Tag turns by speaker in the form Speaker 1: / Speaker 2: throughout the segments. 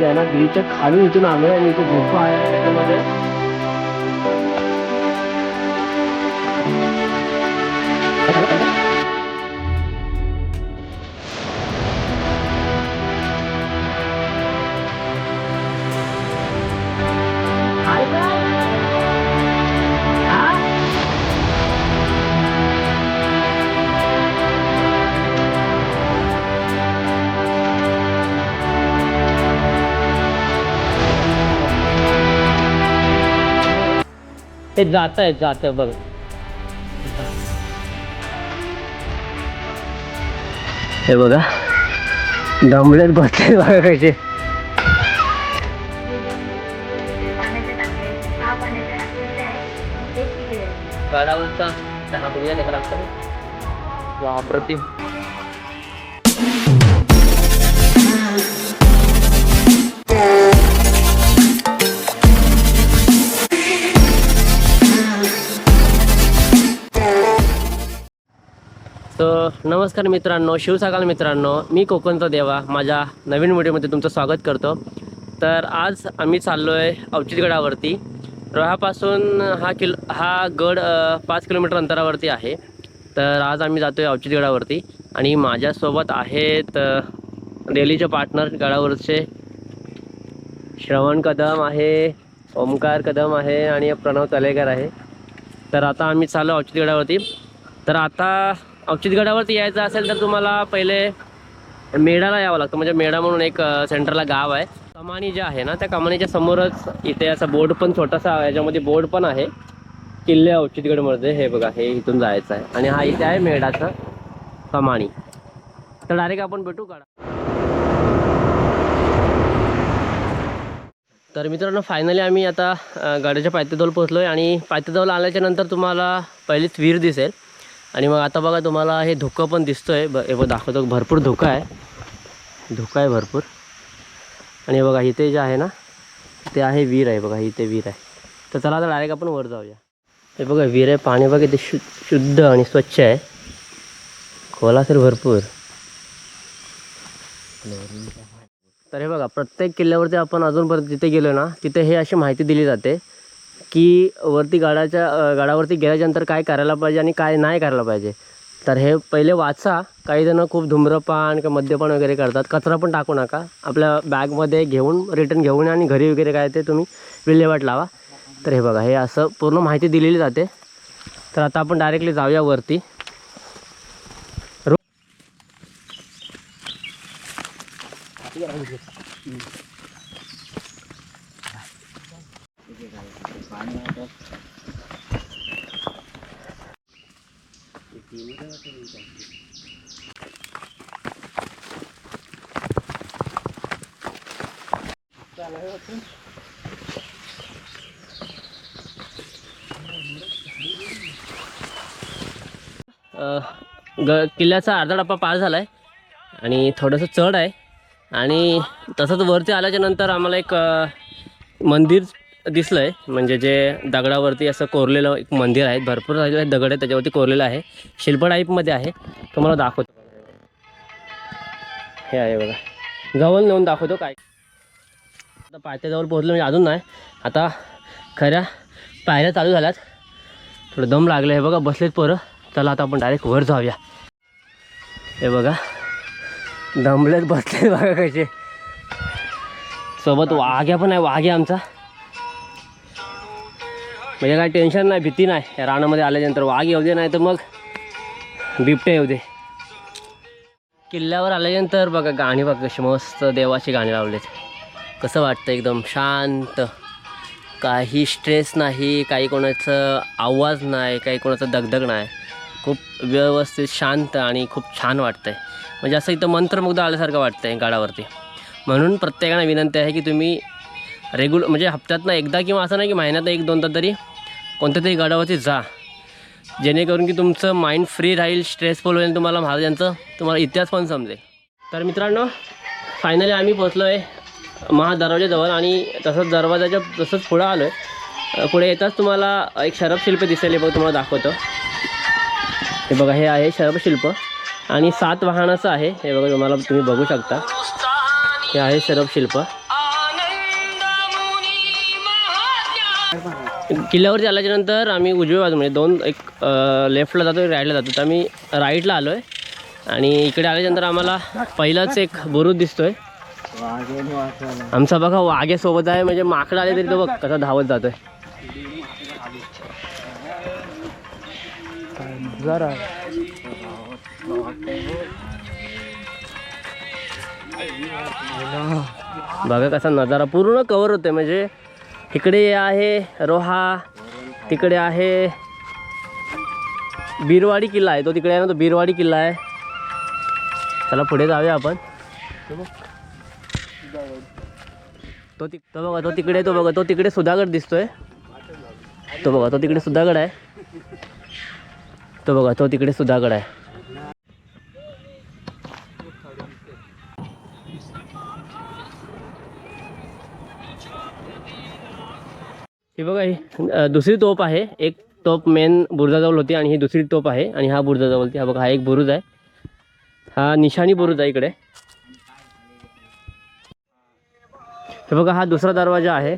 Speaker 1: Bridge आहे ना ब्रिजच्या खाली इथून आलोय आणि इथे गुफा आहे. त्याच्यामध्ये
Speaker 2: ते जात आहे जात आहे बघ.
Speaker 1: हे बघा. दमलेत बसले बघा कसे.
Speaker 2: गडावरचा दहा बघूया नाही लागतं वा अप्रतिम. तर नमस्कार मित्रांनो शिवसागाल मित्रांनो मी कोकणचा देवा माझ्या नवीन व्हिडिओमध्ये तुमचं स्वागत करतो. तर आज आम्ही चाललो आहे अवचितगडावरती रोह्यापासून हा किलो हा गड पाच किलोमीटर अंतरावरती आहे. तर आज आम्ही जातो आहे अवचितगडावरती आणि माझ्यासोबत आहेत अ, डेलीचे पार्टनर गडावरचे. श्रवण कदम आहे ओमकार कदम आहे आणि प्रणव तलेकर आहे. तर आता आम्ही चाललो अवचितगडावरती तर आता औचितगडावरती यायचं असेल तर तुम्हाला पहिले मेढाला यावं लागतं. म्हणजे मेढा म्हणून एक सेंटरला गाव आहे. कमानी जे आहे ना त्या कमानीच्या समोरच इथे असा बोर्ड पण छोटासा याच्यामध्ये बोर्ड पण आहे. किल्ले औचितगडमध्ये हे बघा हे इथून जायचं आहे. आणि हा इथे आहे मेढाचा कमाणी तर डायरेक्ट आपण भेटू काढा. तर मित्रांनो फायनली आम्ही आता गाड्याच्या गडाच्या पोहोचलो आहे आणि पायथ्याजवळ आल्याच्यानंतर तुम्हाला पहिलीच विहीर दिसेल. आणि मग आता बघा तुम्हाला हे धुकं पण दिसतं आहे ब हे बघ दाखवतो. भरपूर धुकं आहे. धुकं आहे भरपूर. आणि बघा इथे जे आहे ना ते आहे विहीर आहे बघा इथे विहीर आहे. तर चला आता डायरेक्ट आपण वर जाऊया. हे बघा विहीर आहे पाणी बघा इथे शु शुद्ध आणि स्वच्छ आहे. खोला तर भरपूर. तर हे बघा प्रत्येक किल्ल्यावरती आपण अजूनपर्यंत जिथे गेलो ना तिथे हे अशी माहिती दिली जाते. की वरती गडाच्या गडावरती गेल्याच्यानंतर काय करायला पाहिजे आणि काय नाही करायला पाहिजे. तर हे पहिले वाचा. काहीजणं खूप धूम्रपान किंवा मद्यपान वगैरे करतात. कचरा पण टाकू नका. आपल्या बॅगमध्ये घेऊन रिटर्न घेऊन आणि घरी वगैरे काय ते तुम्ही विल्हेवाट लावा. तर हे बघा हे असं पूर्ण माहिती दिलेली जाते. तर आता आपण डायरेक्टली जाऊया वरती. रो ग किल्ल्याचा अर्धा टप्पा पार झाला आहे आणि थोडंसं चढ आहे. आणि तसंच वरती आल्याच्यानंतर आम्हाला एक मंदिर दिसलं आहे म्हणजे जे दगडावरती असं कोरलेलं एक मंदिर आहे भरपूर सारे दगड आहे त्याच्यावरती कोरलेलं आहे. शिल्प टाईपमध्ये आहे. तुम्हाला दाखवतो. हे आहे बघा. जवळ नेऊन दाखवतो काय. आता पायथ्याजवळ पोहोचलो म्हणजे अजून नाही. आता खऱ्या पायऱ्या चालू झाल्यात. थोडं दम लागलं हे बघा बसलेत पोरं. चला आता आपण डायरेक्ट वर जाऊया. हे बघा. दमलेत बसलेत बघा कसे. सोबत वाघ्या पण आहे. वाघ्या आमचा. म्हणजे काय टेन्शन नाही भीती नाही. या रानामध्ये आल्यानंतर वाघ येऊ दे नाही तर मग बिबटे येऊ दे. किल्ल्यावर आल्यानंतर बघा गाणी बघा कशी मस्त देवाची गाणी लावलेत. कसं वाटतं एकदम शांत. काही स्ट्रेस नाही काही कोणाचं आवाज नाही काही कोणाचं दगदग नाही. खूप व्यवस्थित शांत आणि खूप छान वाटतं आहे म्हणजे असं इथं मंत्रमुग्ध आल्यासारखं वाटतं आहे गाडावरती. म्हणून प्रत्येकाने विनंती आहे की तुम्ही रेग्युलर म्हणजे हप्त्यातनं एकदा किंवा असं नाही की महिन्यात एक दोनदा तरी कोणत्या तरी गडावरती जा. जेणेकरून की तुमचं माइंड फ्री राहील स्ट्रेसफुल होईल तुम्हाला महाराजांचं तुम्हाला इतिहास पण समजेल. तर मित्रांनो फायनली आम्ही पोचलो आहे महादरवाजाजवळ आणि तसंच दरवाजाच्या तसंच पुढं आलो आहे पुढे येताच तुम्हाला एक शरबशिल्प दिसेल हे बघ तुम्हाला दाखवतो. हे बघा हे आहे शरबशिल्प आणि सात वाहनाचं आहे हे बघा तुम्हाला तुम्ही बघू शकता. हे आहे शरबशिल्प किल्ल्यावरती आल्याच्यानंतर आम्ही उजव्या बाजू म्हणजे दोन एक लेफ्टला जातो राईटला जातो तर आम्ही राईटला आलो आहे आणि इकडे आल्याच्यानंतर आम्हाला पहिलाच एक बुरुज दिसतोय. आमचा बघा वाघे सोबत आहे म्हणजे माकडं आले तरी तो बघ कसा धावत जातोय.
Speaker 1: जरा.
Speaker 2: बघा कसा नजारा पूर्ण कवर होते म्हणजे इकडे आहे रोहा तिकडे आहे बिरवाडी किल्ला आहे. तो तिकडे आहे ना तो बिरवाडी किल्ला आहे. त्याला पुढे जाऊया आपण. तो तिक तो बघा तो तिकडे तो बघा तो तिकडे सुधागड दिसतोय. तो बघा तो तिकडे सुधागड आहे. तो बघा तो तिकडे सुधागड आहे. ही बघा ही दुसरी तोप आहे. एक तोप मेन बुरुजाजवळ होती आणि ही दुसरी तोप आहे आणि हा बुरुजाजवळती होती. हा बघा हा एक बुरुज आहे. हा निशाणी बुरुज आहे इकडे. हे बघा हा दुसरा दरवाजा आहे.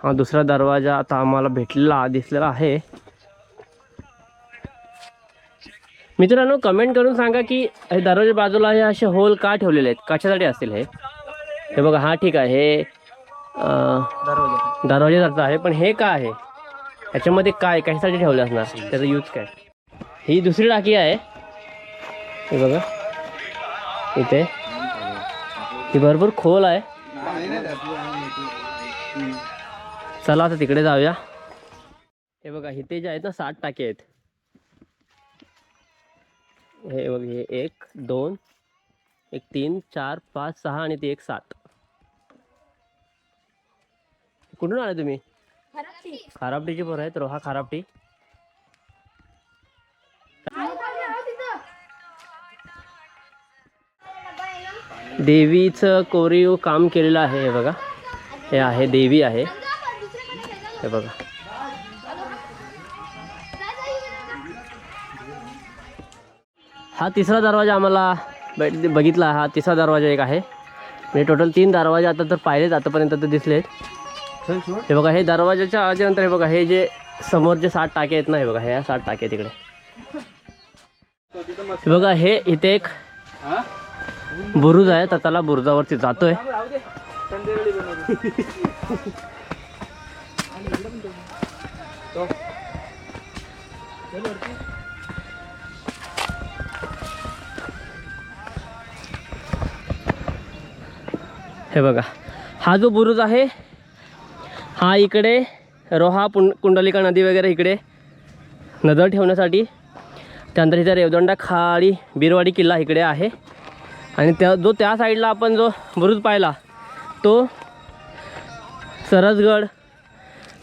Speaker 2: हा दुसरा दरवाजा आता आम्हाला भेटलेला दिसलेला आहे. मित्रांनो कमेंट करून सांगा की हे दरवाजा बाजूला हे असे होल का ठेवलेले आहेत? कशासाठी असतील हे? हे बघा हा ठीक आहे. हे दरवाजासारखं आहे पण हे काय आहे? ह्याच्यामध्ये काय कशासाठी ठेवलं असणार? त्याचा यूज काय? ही दुसरी टाकी आहे. हे बघा. इथे. ही भरपूर खोल आहे. चला आता तिकडे जाऊया. हे बघा इथे जे आहेत ना सात टाके आहेत. हे बघ हे एक दोन एक तीन चार पाच सहा आणि ती एक सात. कुठून आले तुम्ही? खारापटीची पोरं आहेत रोहा खारापटी देवीचं कोरीव काम केलेलं आहे हे बघा. हे आहे देवी आहे. हे बघा. हा तिसरा दरवाजा आम्हाला बघितला हा तिसरा दरवाजा एक आहे. म्हणजे टोटल तीन दरवाजे आता तर पाहिलेत आतापर्यंत तर दिसलेत. हे बघा हे दरवाजाच्या आल्यानंतर हे बघा हे जे समोर जे सात टाके आहेत ना हे बघा हे सात टाके आहेत तिकडे हे बघा हे इथे एक बुरुज आहे तर त्याला बुरुजावरती जातोय. हे बघा हा जो बुरुज आहे हा इकडे रोहा पुं कुंडलिका नदी वगैरे इकडे नजर ठेवण्यासाठी. त्यानंतर इथे रेवदंडा खाडी बिरवाडी किल्ला इकडे आहे. आणि त्या जो त्या साईडला आपण जो बुरुज पाहिला तो सरसगड.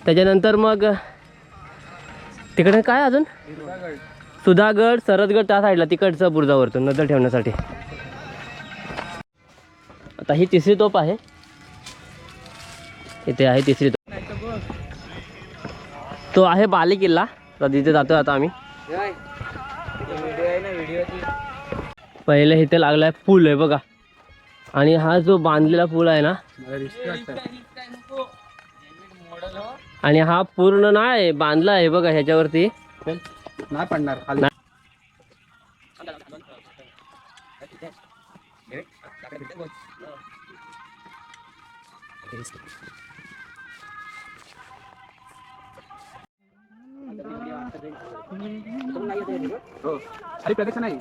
Speaker 2: त्याच्यानंतर मग तिकडे काय अजून? सुधागड सरसगड त्या साईडला तिकडचं बुरुजावरतून नजर ठेवण्यासाठी. आता ही तिसरी तोप आहे. इथे आहे तिसरी तोप तो आहे बाली किल्ला. तर तिथे जातो आता आम्ही. पहिले इथे लागलाय पूल आहे बघा. आणि हा जो बांधलेला पूल आहे ना आणि हा पूर्ण नाही बांधला आहे बघा ह्याच्यावरती.
Speaker 1: नाही पडणार खाली. हो. प्रत्यक्ष नाही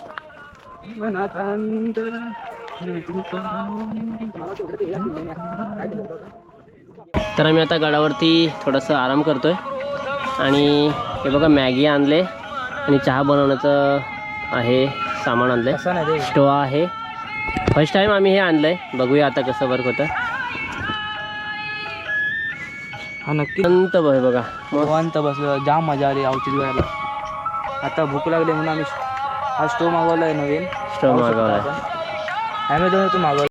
Speaker 2: तर आम्ही आता गडावरती थोडंसं आराम करतोय. आणि हे बघा मॅगी आणले. आणि चहा बनवण्याचं आहे सामान
Speaker 1: नाही रे?
Speaker 2: स्टोव आहे. फर्स्ट टाइम आम्ही हे आणलंय. बघूया आता कसं वर्क होतं.
Speaker 1: हा नक्की.
Speaker 2: अंत बघ बघा.
Speaker 1: निवांत बसलो जाम मजा आली औषध वेळेला आता भूक लागली म्हणून आम्ही हा स्टोव मागवला आहे नवीन ॲमेझॉनवरून मागवला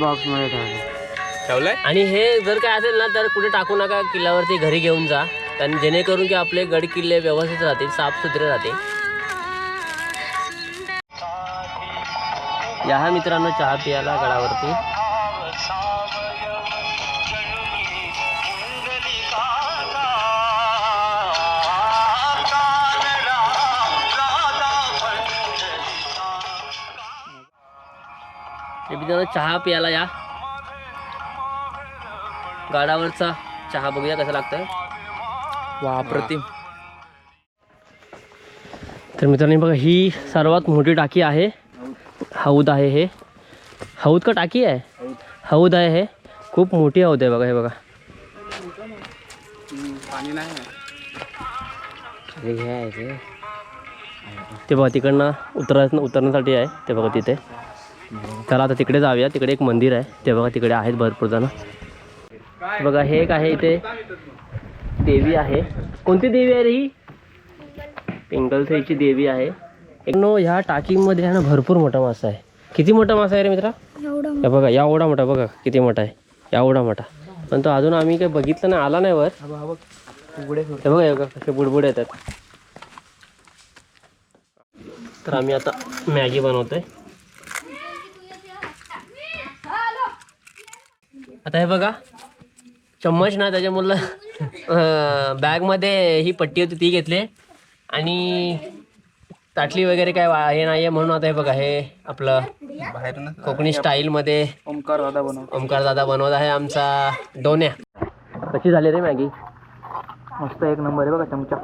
Speaker 1: बॉक्समध्ये ठेवलाय?
Speaker 2: आणि हे जर काय असेल ना तर कुठे टाकू नका किल्ल्यावरती घरी घेऊन जा. आणि जेणेकरून की आपले गड किल्ले व्यवस्थित राहतील साफसुथरे राहतील. या हा मित्रांनो चहा पियाला गडावरती. मित्रांनो चहा पियाला या. गाडावरचा चहा बघूया कसा लागतोय.
Speaker 1: वा अप्रतिम.
Speaker 2: तर मित्रांनो बघा ही सर्वात मोठी टाकी आहे. हौद आहे हे. हौद का टाकी आहे? हौद आहे हे. खूप मोठी हौद आहे बघा हे बघा.
Speaker 1: पाणी नाही
Speaker 2: ते बघा तिकडनं उतरा उतरण्यासाठी आहे ते बघा तिथे. चला आता तिकडे जाऊया. तिकडे एक मंदिर आहे. ते बघा तिकडे आहेत भरपूर जण. बघा हे एक आहे इथे. देवी आहे. कोणती देवी आहे रे ही? पिंगलथईची देवी आहे. नो ह्या टाकीमध्ये आहे ना भरपूर मोठा मासा आहे. किती मोठा मासा आहे रे मित्रा? हे बघा या एवढा मोठा बघा किती मोठा आहे. या एवढा मोठा. पण तो अजून आम्ही काही बघितलं नाही आला नाही वर. हे बघा हे बघा कसे बुडबुड येतात. तर आम्ही आता मॅगी बनवतोय. आता हे बघा चम्मच ना त्याच्यामुळं बॅगमध्ये ही पट्टी होती ती घेतली. आणि ताटली वगैरे काय वा- हे नाही आहे म्हणून आता हे बघा हे आपलं
Speaker 1: बाहेरून
Speaker 2: कोकणी स्टाईलमध्ये
Speaker 1: ओमकार दादा बनव
Speaker 2: ओमकार दादा बनवत आहे आमचा डोन्या. कशी झाली रे मॅगी?
Speaker 1: मस्त एक नंबर आहे बघा चमचा.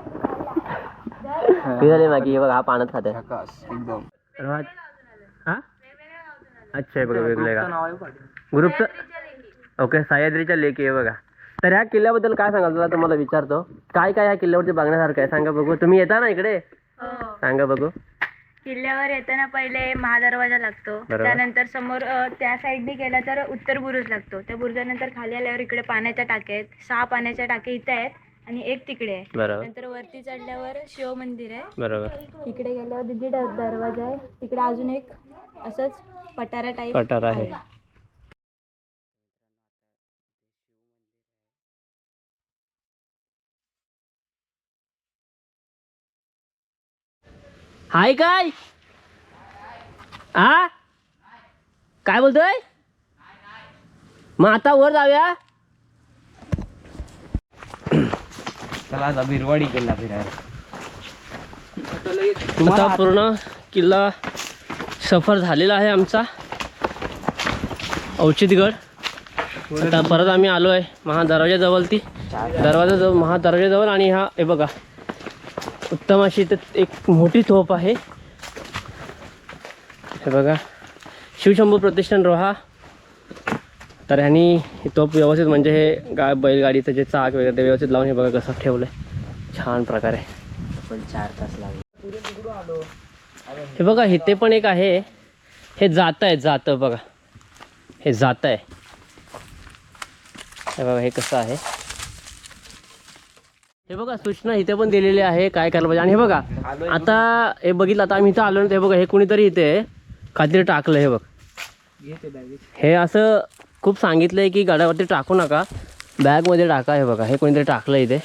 Speaker 2: कशी झाली मॅगी? हे बघा हा पाण्यात खात. आहे
Speaker 1: झकास एकदम
Speaker 2: हा अच्छा बघा वेगळे का?
Speaker 1: नाव आहे
Speaker 2: ग्रुपचं ओके सह्याद्रीच्या लेक आहे बघा. तर ह्या किल्ल्याबद्दल काय सांगाल? तुला तुम्हाला विचारतो. काय काय ह्या किल्ल्यावरती बघण्यासारखं आहे? सांगा बघू. तुम्ही येता ना इकडे? सांगा बघू.
Speaker 3: किल्ल्यावर येताना पहिले महादरवाजा लागतो.
Speaker 2: बरोबर.
Speaker 3: त्यानंतर समोर अ, त्या साईडने गेला तर उत्तर बुरुज लागतो. त्या बुरुजानंतर खाली आल्यावर इकडे पाण्याच्या टाक्या आहेत. सहा पाण्याच्या टाक्या इथे आहेत आणि एक तिकडे आहे.
Speaker 2: बरोबर.
Speaker 3: नंतर वरती चढल्यावर शिव मंदिर आहे.
Speaker 2: बरोबर.
Speaker 3: इकडे गेल्यावर दिदी दरवाजा आहे. तिकडे अजून एक असंच पटारा टाईप
Speaker 2: पठार आहे. हाय काय? आ? काय बोलतोय? मग आता वर जाऊया.
Speaker 1: चला आता बिरवाडी केला फिरायला.
Speaker 2: आता पूर्ण किल्ला सफर झालेला आहे आमचा. औचितगड आता परत आम्ही आलो आहे महादरवाजाजवळ ती दरवाजाजवळ महादरवाजाजवळ आणि हा हे बघा. उत्तम अशी इथे एक मोठी तोफ आहे. हे बघा. शिवशंभू प्रतिष्ठान रोहा. तर ह्यांनी ही तोफ व्यवस्थित म्हणजे हे गा बैलगाडीचं जे चाक वगैरे ते व्यवस्थित लावून हे बघा कसं ठेवलं आहे छान प्रकारे.
Speaker 1: पण चार तास लागले.
Speaker 2: हे बघा इथे पण एक आहे. हे जात आहे जातं बघा. हे जात आहे हे बघा हे कसं आहे. हे बघा सूचना इथे पण दिलेली आहे काय करायला पाहिजे. आणि हे बघा आता हे बघितलं आता आम्ही इथं आलो ना ते बघा हे कुणीतरी इथे काहीतरी टाकलं हे बघ. हे असं खूप सांगितलं आहे की गाड्यावरती टाकू नका बॅगमध्ये टाका हे बघा हे कोणीतरी टाकलं इथे.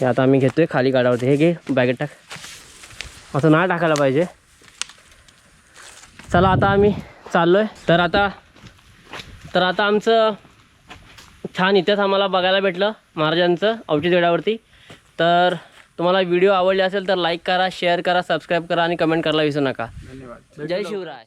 Speaker 2: हे आता आम्ही घेतोय खाली गाड्यावरती हे घे बॅगेत टाक. असं नाही टाकायला पाहिजे. चला आता आम्ही चाललो आहे तर आता तर आता आमचं छान इतिहास आम्हाला बघायला भेटलं महाराजांचं औचितगडावरती तर तुम्हाला व्हिडिओ आवडले असेल तर लाईक करा शेअर करा सबस्क्राईब करा आणि कमेंट करायला विसरू नका.
Speaker 1: धन्यवाद.
Speaker 2: जय शिवराय.